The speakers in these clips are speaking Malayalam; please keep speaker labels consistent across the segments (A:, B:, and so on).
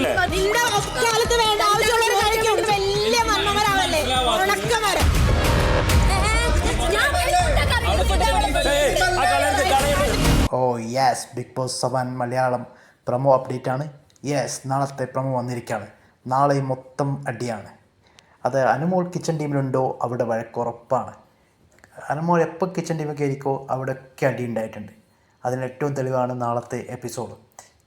A: അല്ലേ?
B: നിന്റെ കാലത്ത് വേണ്ട ആവശ്യമുള്ളവർ കഴിക്കും. വലിയ മരണവരാവല്ലേ ഉണക്കമരം
C: ഓ yes big boss seven Malayalam promo update ആണ്. യെസ് നാളത്തെ പ്രമോ വന്നിരിക്കുകയാണ് നാളെ മൊത്തം അടിയാണ്. അത് അനുമോൾ കിച്ചൺ ടീമിലുണ്ടോ അവിടെ വഴക്കുറപ്പാണ്. അനുമോൾ എപ്പോൾ കിച്ചൺ ടീമൊക്കെ ആയിരിക്കോ അവിടെയൊക്കെ അടി ഉണ്ടായിട്ടുണ്ട്. അതിന് ഏറ്റവും തെളിവാണ് നാളത്തെ എപ്പിസോഡ്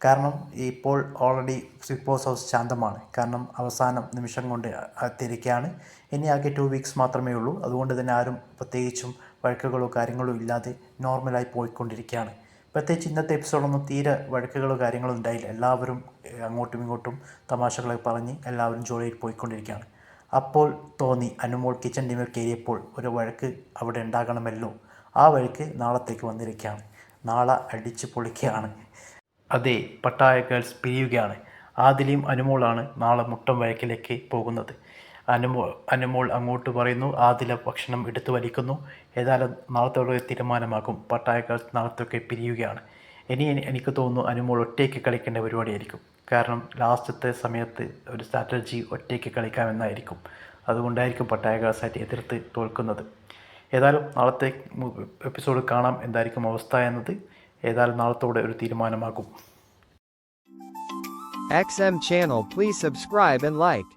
C: കാരണം ഇപ്പോൾ ഓൾറെഡി സിപ്പോസ് ഹൗസ് ശാന്തമാണ്. കാരണം അവസാനം നിമിഷം കൊണ്ട് തിരിക്കുകയാണ് ഇനി ആകെ ടു വീക്സ് മാത്രമേ ഉള്ളൂ. അതുകൊണ്ട് തന്നെ ആരും പ്രത്യേകിച്ചും വഴക്കുകളോ കാര്യങ്ങളോ ഇല്ലാതെ നോർമലായി പോയിക്കൊണ്ടിരിക്കുകയാണ്. പ്രത്യേകിച്ച് ഇന്നത്തെ എപ്പിസോഡൊന്നും തീരെ വഴക്കുകളോ കാര്യങ്ങളോ ഉണ്ടായില്ല. എല്ലാവരും അങ്ങോട്ടും ഇങ്ങോട്ടും തമാശകളൊക്കെ പറഞ്ഞ് എല്ലാവരും ജോലിയിൽ പോയിക്കൊണ്ടിരിക്കുകയാണ്. അപ്പോൾ തോന്നി അനുമോൾ കിച്ചൺ ടീമിൽ കയറിയപ്പോൾ ഒരു വഴക്ക് അവിടെ ഉണ്ടാകണമല്ലോ. ആ വഴക്ക് നാളത്തേക്ക് വന്നിരിക്കുകയാണ്. നാളെ അടിച്ച് പൊളിക്കുകയാണ്. അതെ പട്ടായ ഗേൾസ് പിരിയുകയാണ്. ആദിലയും അനുമോളാണ് നാളെ മുട്ടം വഴക്കിലേക്ക് പോകുന്നത്. അനുമോൾ അനുമോൾ അങ്ങോട്ട് പറയുന്നു ആദില ഭക്ഷണം എടുത്തു വലിക്കുന്നു. ഏതായാലും നാളത്തോടെ തീരുമാനമാകും. Pattaya girls നാളത്തൊക്കെ പിരിയുകയാണ്. ഇനി എനിക്ക് തോന്നുന്നു അനുമോൾ ഒറ്റയ്ക്ക് കളിക്കേണ്ട പരിപാടിയായിരിക്കും. കാരണം ലാസ്റ്റത്തെ സമയത്ത് ഒരു സ്ട്രാറ്റജി ഒറ്റയ്ക്ക് കളിക്കാമെന്നായിരിക്കും. അതുകൊണ്ടായിരിക്കും പട്ടായ ഗേൾസായിട്ട് എതിർത്ത് തോൽക്കുന്നത്. ഏതായാലും നാളത്തെ എപ്പിസോഡ് കാണാം എന്തായിരിക്കും അവസ്ഥ എന്നത്. ഏതായാലും നാളത്തോടെ ഒരു തീരുമാനമാകും
D: XM channel please subscribe and like.